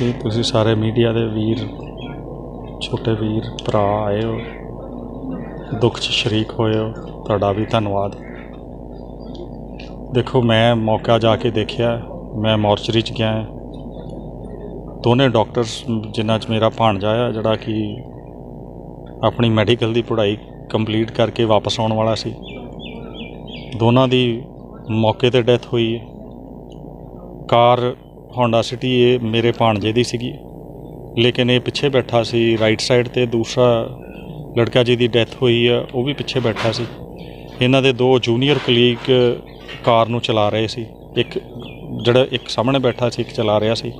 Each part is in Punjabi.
ਜੀ ਤੁਸੀਂ ਸਾਰੇ ਮੀਡੀਆ ਦੇ ਵੀਰ, ਛੋਟੇ ਵੀਰ, ਭਰਾ ਆਏ ਹੋ। ਦੁੱਖ 'ਚ ਸ਼ਰੀਕ ਹੋਏ ਹੋ। ਤੁਹਾਡਾ ਵੀ ਧੰਨਵਾਦ। ਦੇਖੋ, ਮੈਂ ਮੌਕਾ ਜਾ ਕੇ ਦੇਖਿਆ। ਮੈਂ ਮੋਰਚਰੀ 'ਚ ਗਿਆ। ਦੋਨੇ ਡਾਕਟਰਸ ਜਿਨ੍ਹਾਂ 'ਚ ਮੇਰਾ ਭਾਣਜਾ ਆ ਜਿਹੜਾ ਕਿ ਆਪਣੀ ਮੈਡੀਕਲ ਦੀ ਪੜ੍ਹਾਈ ਕੰਪਲੀਟ ਕਰਕੇ ਵਾਪਸ ਆਉਣ ਵਾਲਾ ਸੀ। ਦੋਨਾਂ ਦੀ ਮੌਕੇ ਤੇ ਡੈਥ ਹੋਈ ਹੈ। ਕਾਰ ਹੋਂਡਾ ਸਿਟੀ ਇਹ ਮੇਰੇ ਭਾਣਜੇ ਦੀ ਸੀਗੀ। ਲੇਕਿਨ ਇਹ ਪਿੱਛੇ ਬੈਠਾ ਸੀ ਰਾਈਟ ਸਾਈਡ ਤੇ ਦੂਸਰਾ ਲੜਕਾ ਜੀ ਦੀ ਡੈਥ ਹੋਈ ਆ, ਉਹ ਵੀ ਪਿੱਛੇ ਬੈਠਾ ਸੀ। ਇਹਨਾਂ ਦੇ ਦੋ ਜੂਨੀਅਰ ਕਲੀਗ ਕਾਰ ਨੂੰ ਚਲਾ ਰਹੇ ਸੀ। ਇੱਕ ਜਿਹੜਾ ਇੱਕ ਸਾਹਮਣੇ ਬੈਠਾ ਸੀ, ਇੱਕ ਚਲਾ ਰਿਹਾ ਸੀ।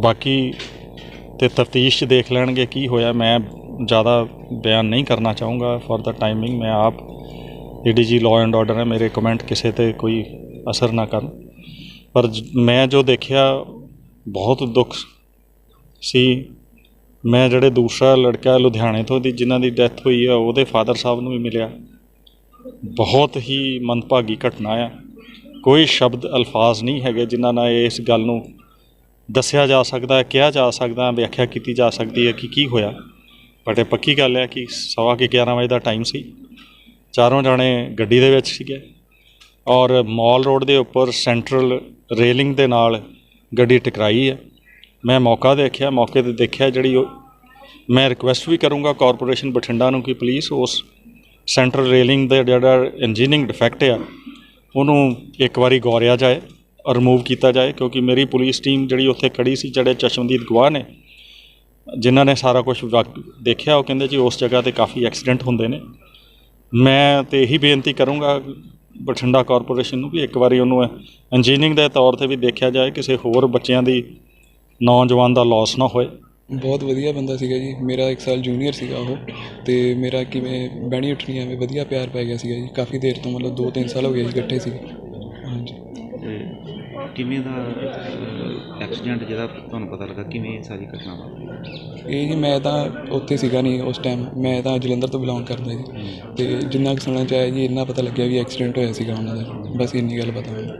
ਬਾਕੀ ਤੇ ਤਫਤੀਸ਼ 'ਚ ਦੇਖ ਲੈਣਗੇ ਕੀ ਹੋਇਆ। ਮੈਂ ਜ਼ਿਆਦਾ ਬਿਆਨ ਨਹੀਂ ਕਰਨਾ ਚਾਹੂੰਗਾ। ਫॉर ਦਾ ਟਾਈਮਿੰਗ ਮੈਂ ਆਪ ਜਿਹੜੀ ਜੀ ਲਾਅ ਐਂਡ ਆਰਡਰ ਹੈ, ਮੇਰੇ ਕਮੈਂਟ ਕਿਸੇ ਤੇ ਕੋਈ ਅਸਰ ਨਾ ਕਰਨ। ਪਰ ਮੈਂ ਜੋ ਦੇਖਿਆ, ਬਹੁਤ ਦੁੱਖ ਸੀ। ਮੈਂ ਜਿਹੜੇ ਦੂਸਰਾ ਲੜਕਾ ਲੁਧਿਆਣੇ ਤੋਂ ਦੀ, ਜਿਨ੍ਹਾਂ ਦੀ ਡੈਥ ਹੋਈ ਆ, ਉਹਦੇ ਫਾਦਰ ਸਾਹਿਬ ਨੂੰ ਵੀ ਮਿਲਿਆ। ਬਹੁਤ ਹੀ ਮੰਦਭਾਗੀ ਘਟਨਾ ਆ। ਕੋਈ ਸ਼ਬਦ, ਅਲਫਾਜ਼ ਨਹੀਂ ਹੈਗੇ ਜਿਨ੍ਹਾਂ ਨਾਲ ਇਸ ਗੱਲ ਨੂੰ ਦੱਸਿਆ ਜਾ ਸਕਦਾ ਹੈ, ਕਿਹਾ ਜਾ ਸਕਦਾ ਹੈ, ਵਿਆਖਿਆ ਕੀਤੀ ਜਾ ਸਕਦੀ ਹੈ ਕਿ ਕੀ ਹੋਇਆ। ਬਟ ਇਹ ਪੱਕੀ ਗੱਲ ਹੈ ਕਿ ਸਵਾ ਕੇ 11 ਵਜੇ ਦਾ ਟਾਈਮ ਸੀ। ਚਾਰੋਂ ਜਾਣੇ ਗੱਡੀ ਦੇ ਵਿੱਚ ਸੀਗੇ ਔਰ ਮਾਲ ਰੋਡ ਦੇ ਉੱਪਰ ਸੈਂਟਰਲ ਰੇਲਿੰਗ ਦੇ ਨਾਲ ਗੱਡੀ ਟਕਰਾਈ ਹੈ। ਮੈਂ ਮੌਕਾ ਦੇਖਿਆ, ਮੌਕੇ ਤੇ ਦੇਖਿਆ ਜਿਹੜੀ ਉਹ ਮੈਂ ਰਿਕੁਐਸਟ ਵੀ ਕਰੂੰਗਾ ਕਾਰਪੋਰੇਸ਼ਨ ਬਠਿੰਡਾ ਨੂੰ ਕਿ ਪਲੀਜ਼ ਉਸ ਸੈਂਟਰਲ ਰੇਲਿੰਗ ਦਾ ਜਿਹੜਾ ਇੰਜੀਨੀਅਰਿੰਗ ਡਿਫੈਕਟ ਆ, ਉਹਨੂੰ ਇੱਕ ਵਾਰੀ ਗੌਰਿਆ ਜਾਏ ਰਿਮੂਵ ਕੀਤਾ ਜਾਏ ਕਿਉਂਕਿ ਮੇਰੀ ਪੁਲਿਸ ਟੀਮ ਜਿਹੜੀ ਉੱਥੇ ਖੜੀ ਸੀ, ਜਿਹੜੇ ਚਸ਼ਮਦੀਦ ਗਵਾਹ ਨੇ, ਜਿਨ੍ਹਾਂ ਨੇ ਸਾਰਾ ਕੁਝ ਦੇਖਿਆ, ਉਹ ਕਹਿੰਦੇ ਜੀ ਉਸ ਜਗ੍ਹਾ ਤੇ ਕਾਫੀ ਐਕਸੀਡੈਂਟ ਹੁੰਦੇ ਨੇ। ਮੈਂ ਤੇ ਇਹੀ ਬੇਨਤੀ ਕਰੂੰਗਾ ਬਠਿੰਡਾ ਕਾਰਪੋਰੇਸ਼ਨ ਨੂੰ ਵੀ ਇੱਕ ਵਾਰੀ ਉਹਨੂੰ ਇੰਜੀਨੀਅਰਿੰਗ ਦੇ ਤੌਰ ਤੇ ਵੀ ਦੇਖਿਆ ਜਾਏ ਕਿਸੇ ਹੋਰ ਬੱਚਿਆਂ ਦੀ ਨੌਜਵਾਨ ਦਾ ਲਾਸ ਨਾ ਹੋਏ। ਬਹੁਤ ਵਧੀਆ ਬੰਦਾ ਸੀਗਾ ਜੀ। ਮੇਰਾ 1 ਸਾਲ ਜੂਨੀਅਰ ਸੀਗਾ ਉਹ ਤੇ ਮੇਰਾ ਕਿਵੇਂ ਬਹਿਣੀ ਉੱਠਣੀ ਐਵੇਂ ਵਧੀਆ ਪਿਆਰ ਪੈ ਗਿਆ ਸੀਗਾ ਜੀ। ਕਾਫੀ ਦੇਰ ਤੋਂ ਮਤਲਬ 2-3 ਸਾਲ ਹੋ ਗਏ ਜੀ ਇਕੱਠੇ ਸੀ ਹਾਂਜੀ। ਤੇ ਕਿਵੇਂ ਦਾ ਐਕਸੀਡੈਂਟ ਜਿਹਦਾ ਤੁਹਾਨੂੰ ਪਤਾ ਲੱਗਾ ਕਿਵੇਂ ਇਹ ਸਾਰੀ ਘਟਨਾ ਵਾਪਰੀ? ਇਹ ਜੀ ਮੈਂ ਤਾਂ ਉੱਥੇ ਸੀਗਾ ਨਹੀਂ ਉਸ ਟਾਈਮ ਮੈਂ ਤਾਂ ਜਲੰਧਰ ਤੋਂ ਬਿਲੋਂਗ ਕਰਦਾ ਜੀ। ਤੇ ਜਿੰਨਾ ਕੁ ਸੁਣਨ ਚ ਆਇਆ ਜੀ ਇੰਨਾ ਪਤਾ ਲੱਗਿਆ ਵੀ ਐਕਸੀਡੈਂਟ ਹੋਇਆ ਸੀਗਾ ਉਹਨਾਂ ਦਾ। ਬਸ ਇੰਨੀ ਗੱਲ ਪਤਾ ਮੈਨੂੰ।